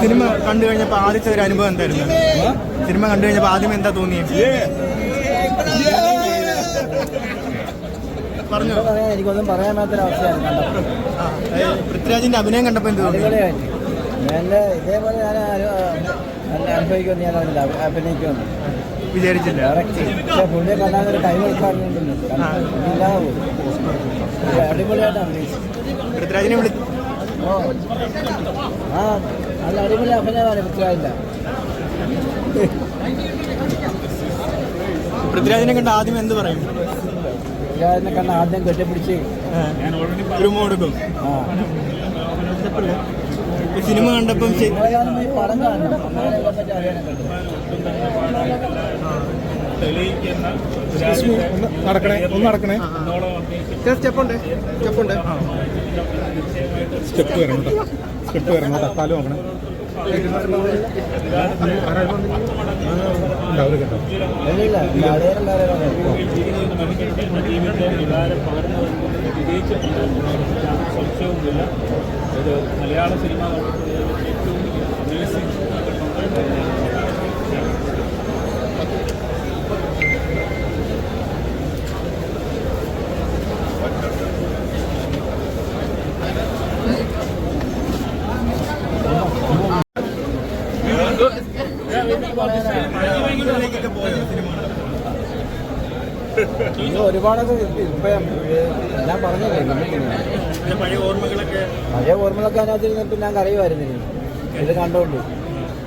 Cinema കണ്ടു കഴിഞ്ഞപ്പോൾ ആദ്യത്തെ ഒരു അനുഭവം എന്തായിരുന്നു? സിനിമ കണ്ടു കഴിഞ്ഞപ്പോൾ ആദ്യം എന്താ തോന്നിയത് പറഞ്ഞു. എനിക്കൊന്നും പറയാൻ പറ്റാത്ത അവസ്ഥയാണ് പൃഥ്വിരാജിന്റെ അഭിനയം കണ്ടപ്പോൾ എന്ത് തോന്നി? ഇതേപോലെ ഞാൻ അനുഭവിക്കുമെന്ന് ഞാൻ അറിഞ്ഞില്ല അഭിനയിക്കുമെന്ന്. വിചാരിച്ചില്ല. പക്ഷേ പുള്ളിയെ കണ്ടാൽ ഒരു ടൈം പോകും. അടിപൊളിയായിട്ട് അഭിനയിച്ചു പൃഥ്വിരാജിനെ വിളി ഓ ആ നല്ല അടിപൊളി അഭിനയമാണ് പൃഥ്വിരാജില്ല പൃഥ്വിരാജിനെ കണ്ട ആദ്യം എന്ത് പറയും? പൃഥ്വിരാജിനെ കണ്ട ആദ്യം കെട്ടിപ്പിടിച്ച് കൊടുക്കും ആ. സിനിമ കണ്ടപ്പം പടം കാണണം അറിയാനൊക്കെ നടക്കണേ ഒന്ന് നടക്കണേ സ്റ്റെപ്പുണ്ട് സ്റ്റെപ്പുണ്ട് സ്റ്റെപ്പ് വരണം സ്റ്റെപ്പ് വരണം കേട്ടോ കാൽ നോക്കണേ ഉണ്ടാവില്ല കേട്ടോ സംശയവുമില്ല ഇത് മലയാള സിനിമ ഏറ്റവും അമേസിംഗ് ഇത് ഒരുപാടൊക്കെ ഇപ്പം ഞാൻ പറഞ്ഞില്ലേ പിന്നെ പഴയ ഓർമ്മകളൊക്കെ? പഴയ ഓർമ്മകളൊക്കെ അതിനകത്ത് ഇരുന്നിട്ട് ഞാൻ കരയുമായിരുന്നു. ഇനി. ഇത് കണ്ടോണ്ട്.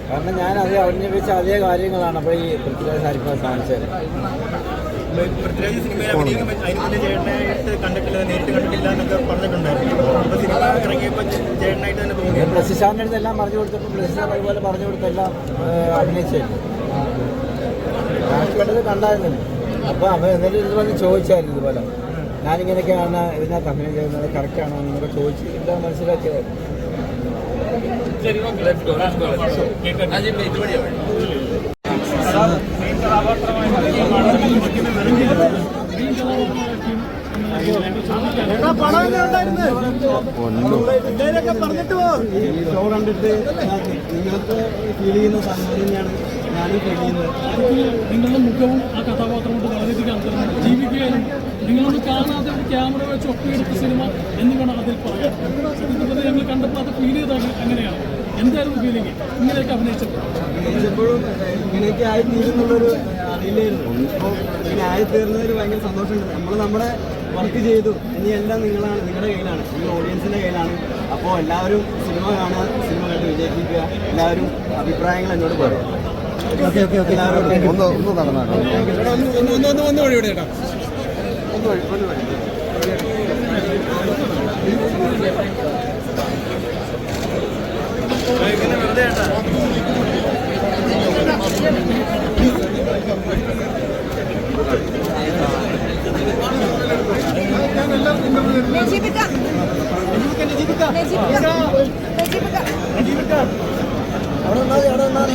കാരണം ഞാൻ അതേ വെച്ച അതേ കാര്യങ്ങളാണ് അപ്പോൾ ഈ പൃഥ്വിരാജ് സാരിപ്പ കാണിച്ചത്. പൃഥ്വിരാജ് സിനിമയിൽ അഭിനയിക്കുമ്പോൾ അതിന് മുന്നേ ചേട്ടനായിട്ട് കണ്ടിട്ടില്ല നേരിട്ട് കണ്ടിട്ടില്ല എന്നൊക്കെ പറഞ്ഞിട്ടുണ്ടായിരുന്നു. അപ്പൊ സിനിമ ഇറങ്ങിയപ്പോൾ ചേട്ടനായിട്ട് തന്നെ തോന്നി. ബ്ലസ്സി സാറിന്റെ അടുത്ത് എല്ലാം പറഞ്ഞു കൊടുത്തപ്പോൾ ബ്ലസ്സി സാർ അതുപോലെ പറഞ്ഞു കൊടുത്തെല്ലാം അഭിനയിച്ചു കണ്ടത് കണ്ടായിരുന്നല്ലോ. അപ്പോൾ അവൻ എന്നിട്ട് ഇത് വന്ന് ചോദിച്ചായിരുന്നു ഇതുപോലെ. ഞാനിങ്ങനെയൊക്കെയാണ് ഇതിനകത്ത് അഭിനയം ചെയ്യുന്നത് കറക്റ്റാണോ എന്നൊക്കെ ചോദിച്ച് എല്ലാം മനസ്സിലാക്കിയതായിരുന്നു ഈ ഷോ കണ്ടിട്ട് നിങ്ങൾക്ക് ഫീൽ ചെയ്യുന്ന തന്നെയാണ് ഞാനും ഫീൽ ചെയ്യുന്നത് നിങ്ങളുടെ മുഖവും ആ കഥാപാത്രം നിങ്ങളൊന്ന് കാണാതെ ഒരു ക്യാമറ വെച്ച് ഒപ്പിയെടുത്ത സിനിമ എന്ന് വേണം അതിൽ പറയാം സത്യത്തിൽ ഞങ്ങൾ കണ്ടപ്പോൾ അത് ഫീൽ ചെയ്താൽ അങ്ങനെയാണ്. എന്തായിരുന്നു ഫീലിംഗ് ഇങ്ങനെയൊക്കെ അഭിനയിച്ചപ്പോൾ എപ്പോഴും ഇങ്ങനെയൊക്കെ ആയി തീരുന്നുള്ളൊരു അറിയില്ലായിരുന്നു. അപ്പോൾ ഇങ്ങനെ ആയി തീർന്നതിൽ ഭയങ്കര സന്തോഷമുണ്ട്. നമ്മൾ നമ്മുടെ വർക്ക് ചെയ്തു. ഇനി എല്ലാം നിങ്ങളാണ് നിങ്ങളുടെ കയ്യിലാണ്. നിങ്ങൾ ഓഡിയൻസിന്റെ കയ്യിലാണ്. അപ്പോൾ എല്ലാവരും സിനിമ കാണുക സിനിമ കണ്ട് വിജയിപ്പിക്കുക. എല്ലാവരും അഭിപ്രായങ്ങൾ എന്നോട് പറയാം. Okay okay okay. എല്ലാവരും ഒന്ന് ഒന്ന് നടന്നാണ് ഒന്ന് ഒന്ന് ഒന്ന് ഒന്ന് വഴി കേട്ടോ ഒന്ന് വഴി ഒന്ന് വഴി നജീബിക്ക നജീബിക്ക നജീബിക്ക അവിടെ വന്നാൽ അവിടെ വന്നാൽ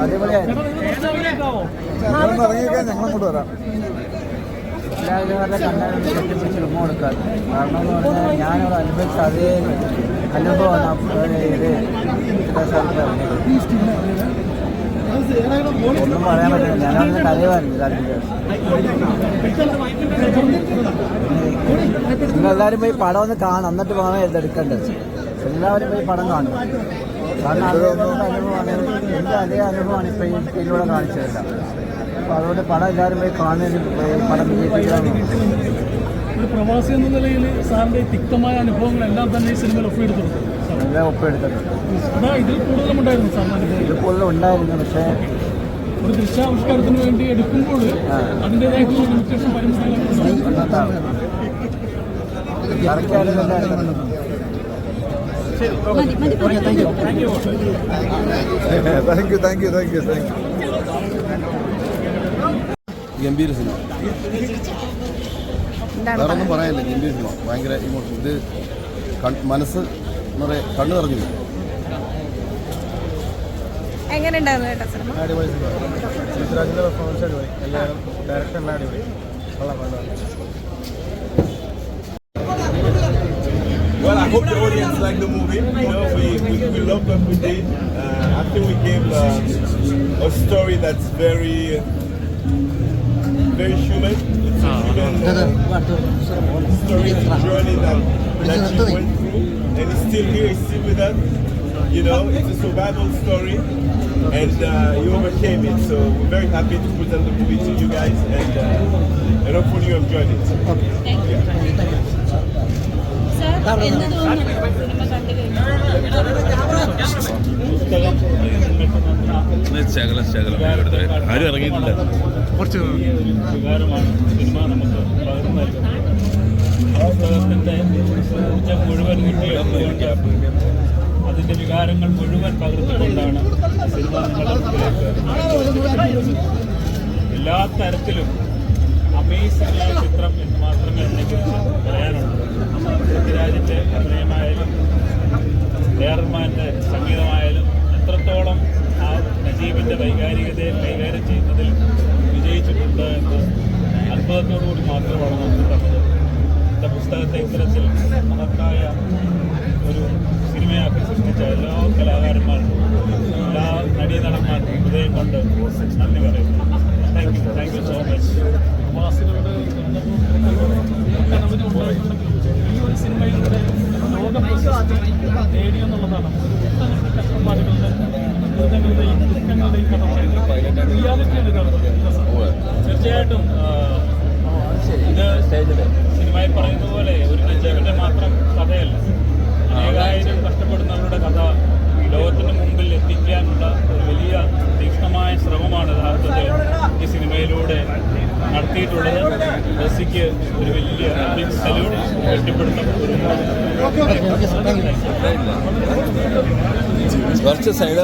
അടിപൊളിയായിരുന്നു ഇറങ്ങിയൊക്കെ ഞങ്ങളങ്ങോട്ട് വരാം അവരുടെ കണ്ണാടി കെട്ടിപ്പിടിച്ച് ഉമ്മ കാരണം എന്ന് പറഞ്ഞാൽ ഞാനവിടെ അനുഭവിച്ച അതേ അനുഭവമാണ് ഒന്നും പറയാൻ പറ്റില്ല. ഞാനവിടെ കരയുമായിരുന്നു നിങ്ങളെല്ലാവരും പോയി പടം ഒന്ന് കാണും എന്നിട്ട് വേണം ഇതെടുക്കേണ്ടത് എല്ലാവരും പോയി പടം കാണും കാരണം അതേ അനുഭവമാണ് എന്റെ അതേ അനുഭവമാണ് ഇപ്പോൾ ഈ ഇതിലൂടെ കാണിച്ചതല്ല അപ്പോൾ അതുകൊണ്ട് പടം എല്ലാവരും പോയി കാണുന്നതിന് പടം ഒരു പ്രവാസി എന്ന നിലയിൽ സാറിന്റെ തിക്തമായ അനുഭവങ്ങളെല്ലാം തന്നെ ഈ സിനിമയിൽ ഒപ്പിയെടുത്തിട്ടുണ്ട്. എല്ലാം ഒപ്പിയെടുത്തിട്ടുണ്ട്. അതാ ഇതിൽ കൂടുതലും ഉണ്ടായിരുന്നു സാറിന് അനുഭവം. ഇത് കൂടുതൽ ഉണ്ടായിരുന്നു പക്ഷേ ഒരു ദൃശ്യാവിഷ്കാരത്തിന് വേണ്ടി എടുക്കുമ്പോൾ അതിന്റെതായിട്ടുള്ള ലിമിറ്റേഷൻ പരിമിതികളൊക്കെ മതി മതി thank you thank you thank you thank you ഗംഭീര സിനിമ വേറെ ഒന്നും പറയാനില്ല ഗംഭീര സിനിമ ഭയങ്കര ഇമോഷൻ ഇത് മനസ്സ് നിറയെ കണ്ണു നിറഞ്ഞു അടിപൊളി സിനിമ പെർഫോമൻസ് അടിപൊളി. എല്ലാവരും ഡയറക്ടർ എല്ലാം അടിപൊളി. കൊള്ളാം Well, I hope the audience liked the movie. You know, we, we, we loved what we did. Uh, I think we gave uh, a story that's very, very human. It's a human uh, story, journey that, that she went through, and he's still here. He's still with us. You know, it's a survival story, and uh, he overcame it. So we're very happy to present the movie to you guys, and uh, and hopefully you enjoyed it. Cinema കണ്ടു ശകലം ശകലം ആരും ഇറങ്ങിയിട്ടില്ല കുറച്ച് വികാരമാണ് cinema നമുക്ക് മുഴുവൻ വികാരങ്ങൾ മുഴുവൻ മുമ്പിലേക്ക് എല്ലാ തരത്തിലും അമേസിംഗ് ആയ ചിത്രം എന്ന് മാത്രമേ എനിക്ക് പറയാനുള്ളൂ പൃഥ്വിരാജിന്റെ അഭിനയമായാലും എയർമാന്റെ സംഗീതമായാലും എത്രത്തോളം ആ നജീബിന്റെ വൈകാരികതയെ കൈകാര്യം എന്ന് അത്ഭുതത്തോടുകൂടി മാത്രമാണ് നമുക്ക് തന്നത് എന്റെ പുസ്തകത്തെ ഇത്തരത്തിൽ മഹത്തായ ഒരു സിനിമയാക്കി സൃഷ്ടിച്ച എല്ലാ കലാകാരന്മാർക്കും എല്ലാ നടീനടന്മാർക്കും ഹൃദയം കൊണ്ട് നന്ദി പറയുന്നു. Thank you thank you so much പ്രവാസികളുടെ ഈ ഒരു സിനിമയിലൂടെ ലോക പ്രശസ്തി നേടിയെന്നുള്ളതാണ് പുസ്തകങ്ങളുടെ കഷ്ടപ്പാടുകളുടെ ദുരിതങ്ങളുടെയും ദുഃഖങ്ങളുടെയും കഥ പറയുന്നത്. റിയാലിറ്റിയാണ് കാണുന്നത്. തീർച്ചയായിട്ടും ആ, സിനിമയിൽ പറയുന്ന പോലെ ഒരു നജീബിന്റെ മാത്രം കഥയല്ല. അനേകായിരം കഷ്ടപ്പെടുന്നവരുടെ കഥ ലോകത്തിന് മുമ്പിൽ എത്തിക്കാനുള്ള ഒരു വലിയ തീക്ഷ്ണമായ ശ്രമമാണ് യഥാർത്ഥത്തിൽ ഈ സിനിമയിലൂടെ നടത്തിയിട്ടുള്ളത്. മെസ്സിക്ക് ഒരു വലിയ സല്യൂട്ട് കെട്ടിപ്പടുത്ത ഒരു കുറച്ച് സൈഡ്